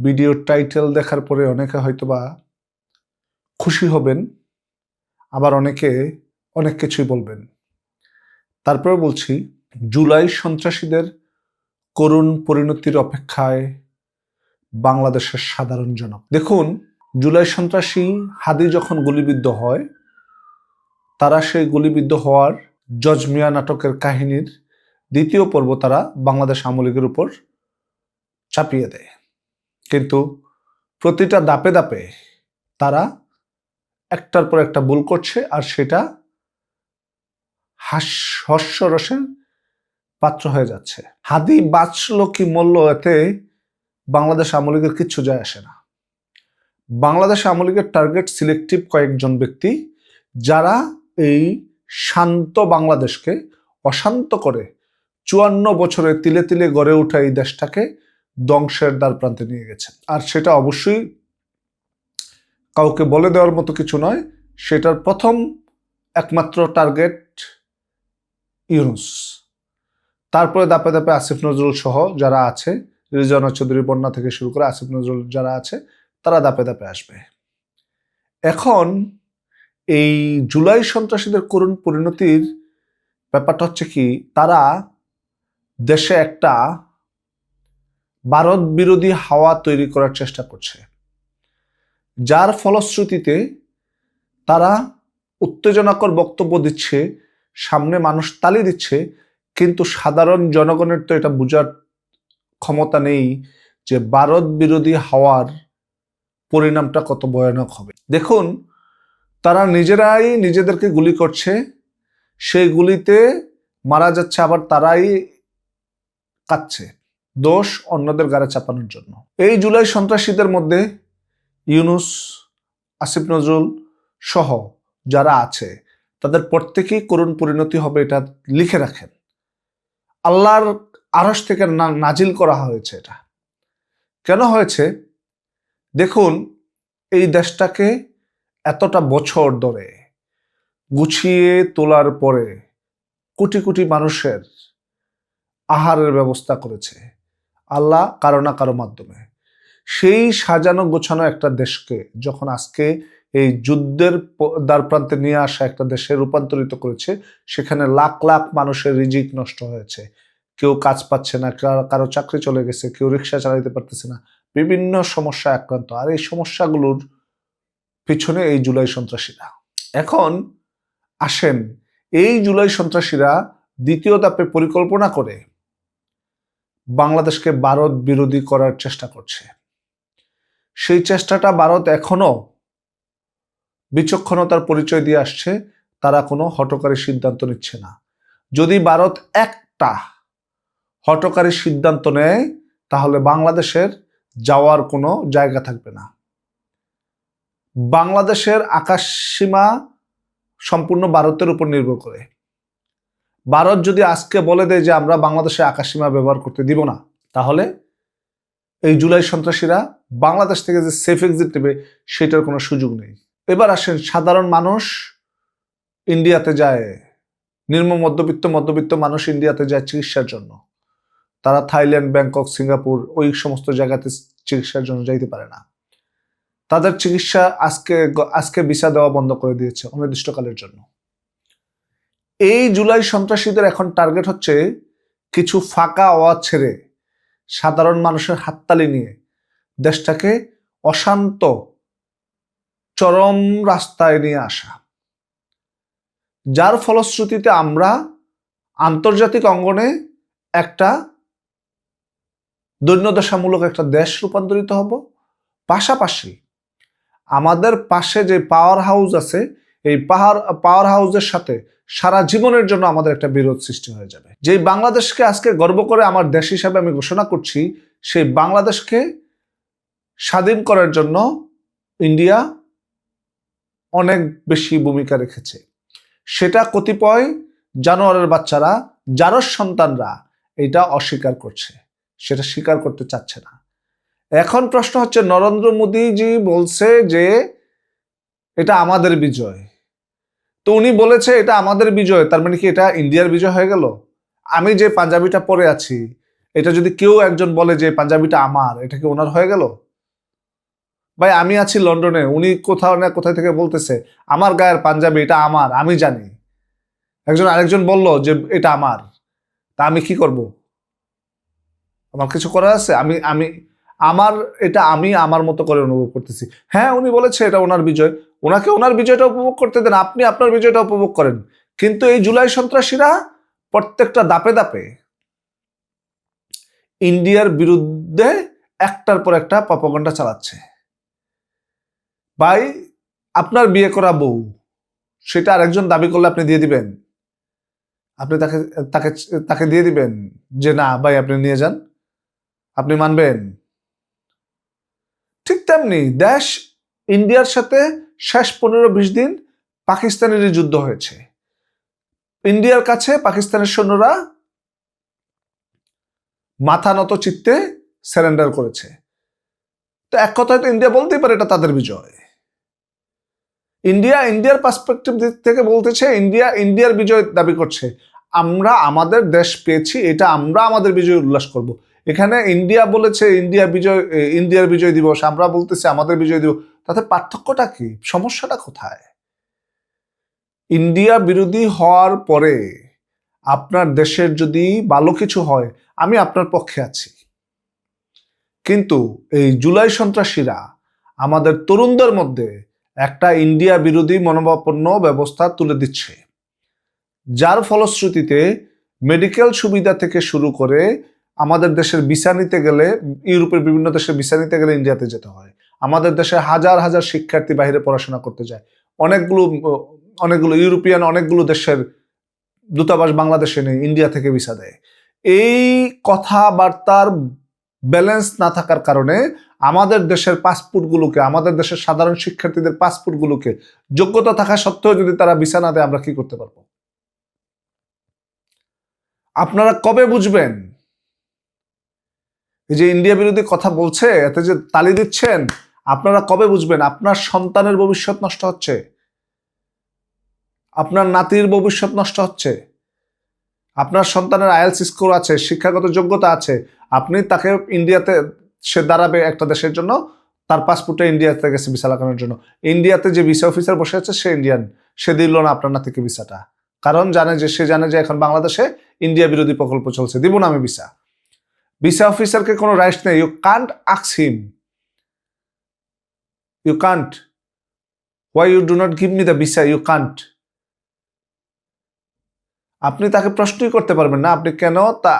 ভিডিওর টাইটেল দেখার পরে অনেকে হয়তোবা খুশি হবেন, আবার অনেকে অনেক কিছুই বলবেন। তারপরে বলছি, জুলাই সন্ত্রাসীদের করুণ পরিণতির অপেক্ষায় বাংলাদেশের সাধারণ জনক। দেখুন, জুলাই সন্ত্রাসী হাদি যখন গুলিবিদ্ধ হয়, তারা সেই গুলিবিদ্ধ হওয়ার জজমিয়া নাটকের কাহিনীর দ্বিতীয় পর্ব তারা বাংলাদেশ আওয়ামী লীগের উপর চাপিয়ে দেয়। কিন্তু প্রতিটা দাপে দাপে তারা একটার পর একটা ভুল করছে আর সেটা হাস্য- হাস্যরসের পাত্র হয়ে যাচ্ছে। হাদি বাঁচলো কি মূল্য এতে বাংলাদেশ আওয়ামী লীগের কিচ্ছু যায় আসে না। বাংলাদেশ আওয়ামী লীগের টার্গেট সিলেক্টিভ কয়েকজন ব্যক্তি যারা এই শান্ত বাংলাদেশকে অশান্ত করে চুয়ান্ন বছরে তিলে তিলে গড়ে ওঠা এই দেশটাকে ধ্বংসের দ্বার প্রান্তে নিয়ে গেছে। আর সেটা অবশ্যই কাউকে বলে দেওয়ার মতো কিছু নয়, সেটার প্রথম একমাত্র টার্গেট ইউনুস। তারপরে দাপে দাপে আসিফ নজরুল সহ যারা আছে, রিজওয়ানা চৌধুরী বন্যা থেকে শুরু করে আসিফ নজরুল যারা আছে, তারা দাপে দাপে আসবে। এখন এই জুলাই সন্ত্রাসীদের করুণ পরিণতির ব্যাপারটা হচ্ছে কি, তারা দেশে একটা ভারত বিরোধী হাওয়া তৈরি করার চেষ্টা করছে। যার ফলশ্রুতিতে তারা উত্তেজনাকর বক্তব্য দিচ্ছে, সামনে মানুষ তালি দিচ্ছে, কিন্তু সাধারণ জনগণের তো এটা বোঝার ক্ষমতা নেই যে ভারত বিরোধী হাওয়ার পরিণামটা কত ভয়ানক হবে। দেখুন, তারা নিজেরাই নিজেদেরকে গুলি করছে, সেই গুলিতে মারা যাচ্ছে, আবার তারাই কাচ্ছে দোষ অন্যদের গাড়ে চাপানোর জন্য। এই জুলাই সন্ত্রাসীদের মধ্যে ইউনুস, আসিফ নজরুল সহ যারা আছে, তাদের প্রত্যেকেই করুণ পরিণতি হবে এটা লিখে রাখেন। আল্লাহর আরস থেকে নাজিল করা হয়েছে এটা। কেন হয়েছে? দেখুন, এই দেশটাকে এতটা বছর ধরে গুছিয়ে তোলার পরে কোটি কোটি মানুষের আহারের ব্যবস্থা করেছে। আল্লাহ কারও না কারও মাধ্যমে। সেই সাজানো গোছানো একটা দেশকে যখন আজকে এই যুদ্ধের প- দ্বার প্রান্তে নিয়ে আসা একটা দেশে রূপান্তরিত করেছে, সেখানে লাখ লাখ মানুষের রিজিক নষ্ট হয়েছে। কেউ কাজ পাচ্ছে না কারও চাকরি চলে গেছে, কেউ রিক্সা চালাইতে পারতেছে না। বিভিন্ন সমস্যা আক্রান্ত। আর এই সমস্যাগুলোর পিছনে এই জুলাই সন্ত্রাসীরা। এখন আসেন, এই জুলাই সন্ত্রাসীরা দ্বিতীয় ধাপে পরিকল্পনা করে বাংলাদেশকে ভারত বিরোধী করার চেষ্টা করছে। সেই চেষ্টাটা ভারত এখনও বিচক্ষণতার পরিচয় দিয়ে আসছে, তারা কোনো হটকারী সিদ্ধান্ত নিচ্ছে না। যদি ভারত একটা হটকারী সিদ্ধান্ত নেয়, তাহলে বাংলাদেশের যাওয়ার কোনো জায়গা থাকবে না। বাংলাদেশের আকাশ সীমা সম্পূর্ণ ভারতের উপর নির্ভর করে। ভারত যদি আজকে বলে দেয় যে আমরা বাংলাদেশে আকাশ সীমা ব্যবহার করতে দিব না, তাহলে এই জুলাই সন্ত্রাসীরা বাংলাদেশ থেকে যে সেফ এক্সিট নেবে সেটার কোনো সুযোগ নেই। এবার আসেন, সাধারণ মানুষ ইন্ডিয়াতে যায়, নিম্ন মধ্যবিত্ত মধ্যবিত্ত মানুষ ইন্ডিয়াতে যায় চিকিৎসার জন্য। তারা থাইল্যান্ড, ব্যাংকক, সিঙ্গাপুর, ওই সমস্ত জায়গাতে চিকিৎসার জন্য যাইতে পারে না। তাদের চিকিৎসা আজকে আজকে ভিসা দেওয়া বন্ধ করে দিয়েছে অনির্দিষ্টকালের জন্য। এই জুলাই সন্ত্রাসীদের এখন টার্গেট হচ্ছে কিছু ফাঁকা আওয়াজ ছেড়ে সাধারণ মানুষের হাততালি নিয়ে। দেশটাকে অশান্ত, চরম রাস্তায় নিয়ে আসা। যার ফলশ্রুতিতে আমরা আন্তর্জাতিক অঙ্গনে একটা দৈন্যদশামূলক একটা দেশ রূপান্তরিত হব। পাশাপাশি আমাদের পাশে যে পাওয়ার হাউস আছে, এই পাহাড় পাওয়ার হাউসের সাথে সারা জীবনের জন্য আমাদের একটা বিরোধ সৃষ্টি হয়ে যাবে। যে বাংলাদেশকে আজকে গর্ব করে আমার দেশ হিসাবে আমি ঘোষণা করছি, সেই বাংলাদেশকে স্বাধীন করার জন্য ইন্ডিয়া অনেক বেশি ভূমিকা রেখেছে। সেটা কতিপয় জানোয়ারের বাচ্চারা, জারস সন্তানরা এটা অস্বীকার করছে, সেটা স্বীকার করতে চাচ্ছে না। এখন প্রশ্ন হচ্ছে, নরেন্দ্র মোদীজি বলছে যে এটা আমাদের বিজয়। তো উনি বলেছে, এটা আমাদের বিজয়। তার মানে কি এটা ইন্ডিয়ার বিজয় হয়ে গেল? আমি যে পাঞ্জাবিটা পরে আছি, এটা যদি কেউ একজন বলে যে পাঞ্জাবিটা আমার, এটা কি ওনার হয়ে গেল? ভাই, আমি আছি লন্ডনে, উনি কোথাও না কোথায় থেকে বলতেছে, আমার গায়ের পাঞ্জাবি, এটা আমার, আমি জানি। একজন আরেকজন বলল যে, এটা আমার। তা আমি কি করব? আমার কিছু করার আছে? আমি আমি, আমার, এটা আমি আমার মতো করে অনুভব করতেছি। হ্যাঁ উনি বলেছে এটা ওনার বিজয়। ওনাকে ওনার বিজয়টা উপভোগ করতে দেন, আপনি আপনার বিজয়টা উপভোগ করেন। কিন্তু এই জুলাই সন্ত্রাসীরা প্রত্যেকটা দাপে দাপে ইন্ডিয়ার বিরুদ্ধে একটার পর একটা প্রপাগন্ডা চালাচ্ছে। ভাই, আপনার বিয়ে করা বউ, সেটা আরেকজন দাবি করলে আপনি দিয়ে দিবেন। আপনি তাকে তাকে তাকে দিয়ে দিবেন যে, না, ভাই, আপনি নিয়ে যান। আপনি মানবেন। ঠিক তেমনি দেশ ইন্ডিয়ার সাথে শেষ পনেরো বিশ দিন পাকিস্তানেরই যুদ্ধ হয়েছে। ইন্ডিয়ার কাছে পাকিস্তানের সৈন্যরা মাথা নত চিত্তে সারেন্ডার করেছে। তো এক কথায় তো ইন্ডিয়া বলতেই পারে এটা তাদের বিজয়। ইন্ডিয়া, ইন্ডিয়ার পার্সপেক্টিভ দিক থেকে বলতেছে ইন্ডিয়া, ইন্ডিয়ার বিজয় দাবি করছে। আমরা, আমাদের দেশ পেয়েছি, এটা আমরা আমাদের বিজয় উল্লাস করব। এখানে ইন্ডিয়া বলেছে, ইন্ডিয়া বিজয় ইন্ডিয়ার বিজয় দিবস, আমরা বলতেছি আমাদের বিজয় দিবস। তাতে পার্থক্যটা কি? সমস্যাটা কোথায়? ইন্ডিয়া বিরোধী হওয়ার পরে আপনার দেশের যদি ভালো কিছু হয়, আমি আপনার পক্ষে আছি। কিন্তু এই জুলাই সন্ত্রাসীরা আমাদের তরুণদের মধ্যে একটা ইন্ডিয়া বিরোধী মনোভাবাপন্ন ব্যবস্থা তুলে দিচ্ছে। যার ফলশ্রুতিতে মেডিকেল সুবিধা থেকে শুরু করে আমাদের দেশের ভিসা নিতে গেলে, ইউরোপের বিভিন্ন দেশের ভিসা নিতে গেলে ইন্ডিয়াতে যেতে হয়। আমাদের দেশে হাজার হাজার শিক্ষার্থী বাইরে পড়াশোনা করতে যায়। অনেকগুলো অনেকগুলো ইউরোপিয়ান, অনেকগুলো দেশের দূতাবাস বাংলাদেশে নেই, ইন্ডিয়া থেকে ভিসা দেয়। এই কথাবার্তার ব্যালেন্স না থাকার কারণে আমাদের দেশের পাসপোর্টগুলোকে, আমাদের দেশের সাধারণ শিক্ষার্থীদের পাসপোর্টগুলোকে যোগ্যতা থাকা সত্ত্বেও যদি তারা ভিসা না দেয়, আমরা কি করতে পারব? আপনারা কবে বুঝবেন? এই যে ইন্ডিয়া বিরোধী কথা বলছে, এতে যে তালি দিচ্ছেন আপনারা কবে বুঝবেন? আপনার সন্তানের ভবিষ্যৎ নষ্ট হচ্ছে। আপনার নাতির ভবিষ্যৎ নষ্ট হচ্ছে। আপনার সন্তানের আইএলস স্কোর আছে, শিক্ষাগত যোগ্যতা আছে। আপনি তাকে ইন্ডিয়াতে, সে দাঁড়াবে একটা দেশের জন্য, তার পাসপোর্টে ইন্ডিয়াতে গেছে ভিসা লাগানোর জন্য। ইন্ডিয়াতে যে ভিসা অফিসার বসে আছে, সে ইন্ডিয়ান। সে দিল না আপনার নাতিকে ভিসাটা। কারণ জানে যে, সে জানে যে এখন বাংলাদেশে ইন্ডিয়া বিরোধী প্রকল্প চলছে। দিব না আমি ভিসা। ভিসা অফিসারকে কোনো রাইটস নেই। You can't আক্স him you can't why you do not give me the visa you can't আপনি তাকে প্রশ্নই করতে পারবেন না। আপনি কেন তা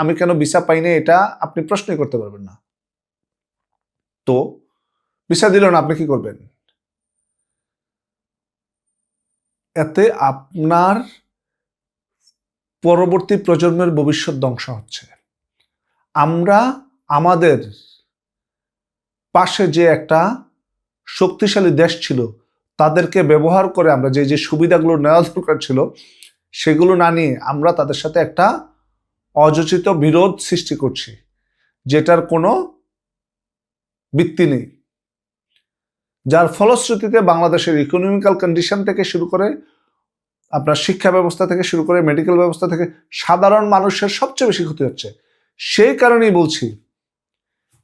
আমি কেন ভিসা পাইনি এটা আপনি প্রশ্নই করতে পারবেন না। তো ভিসা দিল না, আপনি কি করবেন? এতে আপনার পরবর্তী প্রজন্মের ভবিষ্যৎ ধ্বংস হচ্ছে। আমরা আমাদের পাশে যে একটা শক্তিশালী দেশ ছিল, তাদেরকে ব্যবহার করে আমরা যে যে সুবিধাগুলো নেওয়া দরকার ছিল, সেগুলো না নিয়ে আমরা তাদের সাথে একটা অযোচিত বিরোধ সৃষ্টি করছি, যেটার কোনো ভিত্তি নেই। যার ফলশ্রুতিতে বাংলাদেশের ইকোনমিক্যাল কন্ডিশন থেকে শুরু করে, আপনার শিক্ষা ব্যবস্থা থেকে শুরু করে মেডিকেল ব্যবস্থা থেকে সাধারণ মানুষের সবচেয়ে বেশি ক্ষতি হচ্ছে। সেই কারণেই বলছি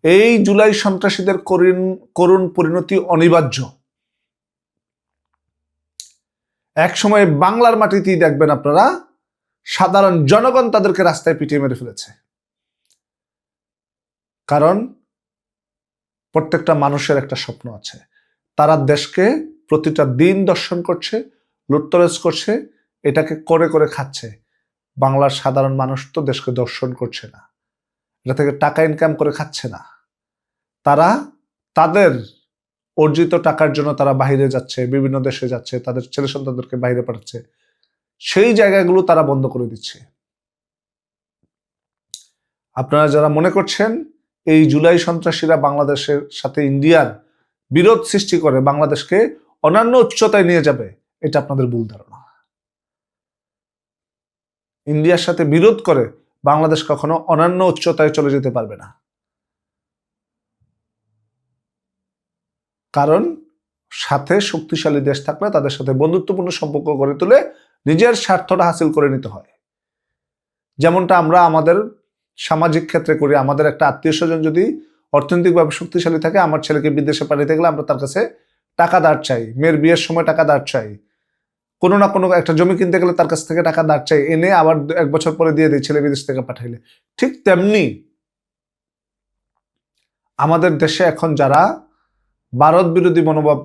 এই জুলাই সন্ত্রাসীদের করুণ করুণ পরিণতি অনিবার্য। এক সময় বাংলার মাটিতেই দেখবেন আপনারা, সাধারণ জনগণ তাদেরকে রাস্তায় পিটিয়ে মেরে ফেলেছে। কারণ, প্রত্যেকটা মানুষের একটা স্বপ্ন আছে। তারা দেশকে প্রতিটা দিন দর্শন করছে, লুটতরাজ করছে, এটাকে করে করে খাচ্ছে। বাংলার সাধারণ মানুষ তো দেশকে দর্শন করছে না। এটা থেকে টাকা ইনকাম করে খাচ্ছে না। তারা তাদের অর্জিত টাকার জন্য তারা বাইরে যাচ্ছে, বিভিন্ন দেশে যাচ্ছে, তাদের ছেলে সন্তানদেরকে বাইরে পাঠাচ্ছে। সেই জায়গাগুলো তারা বন্ধ করে দিচ্ছে। আপনারা যারা মনে করছেন এই জুলাই সন্ত্রাসীরা বাংলাদেশের সাথে ইন্ডিয়ার বিরোধ সৃষ্টি করে বাংলাদেশকে অন্যান্য উচ্চতায় নিয়ে যাবে, এটা আপনাদের ভুল ধারণা। ইন্ডিয়ার সাথে বিরোধ করে বাংলাদেশ কখনো অন্যান্য উচ্চতায় চলে যেতে পারবে না। কারণ সাথে শক্তিশালী দেশ থাকলে তাদের সাথে বন্ধুত্বপূর্ণ সম্পর্ক গড়ে তুলে নিজের স্বার্থটা হাসিল করে নিতে হয়। যেমনটা আমরা আমাদের সামাজিক ক্ষেত্রে করি, আমাদের একটা আত্মীয় স্বজন যদি অর্থনৈতিকভাবে শক্তিশালী থাকে, আমার ছেলেকে বিদেশে পাঠাতে গেলে আমরা তার কাছে টাকা দাঁড় চাই, মেয়ের বিয়ের সময় টাকা দাঁড় চাই কোনো না কোনো একটা জমি কিনতে গেলে তার কাছ থেকে টাকা দাঁড় চাই, এনে আবার এক বছর পরে দিয়ে দিই, ছেলে বিদেশ থেকে পাঠাইলে। ঠিক তেমনি আমাদের দেশে এখন যারা ভারত বিরোধী মনোভাব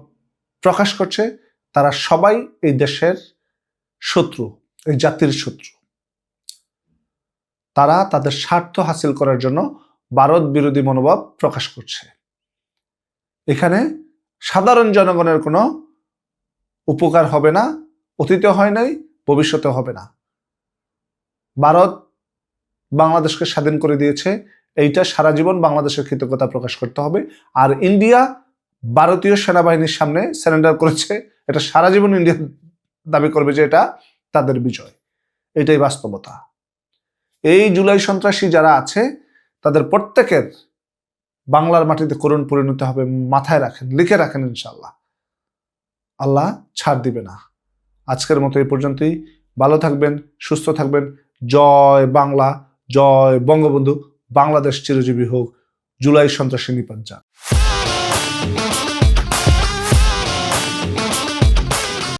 প্রকাশ করছে, তারা সবাই এই দেশের শত্রু, এই জাতির শত্রু। তারা তাদের স্বার্থ হাসিল করার জন্য ভারত বিরোধী মনোভাব প্রকাশ করছে। এখানে সাধারণ জনগণের কোনো উপকার হবে না। অতীতে হয় নাই ভবিষ্যতে হবে না। ভারত বাংলাদেশকে স্বাধীন করে দিয়েছে, এইটা সারা জীবন বাংলাদেশের কৃতজ্ঞতা প্রকাশ করতে হবে। আর ইন্ডিয়া ভারতীয় সেনাবাহিনীর সামনে সারেন্ডার করেছে, এটা সারা জীবন ইন্ডিয়া দাবি করবে যে এটা তাদের বিজয়। এটাই বাস্তবতা। এই জুলাই সন্ত্রাসী যারা আছে, তাদের প্রত্যেকের বাংলার মাটিতে করুণ পরিণত হবে, মাথায় রাখেন, লিখে রাখেন ইনশাল্লাহ আল্লাহ ছাড় দিবে না। আজকের মতো এই পর্যন্তই। ভালো থাকবেন, সুস্থ থাকবেন। জয় বাংলা, জয় বঙ্গবন্ধু। বাংলাদেশ চিরজীবী হোক। জুলাই সন্ত্রাসী নিপাত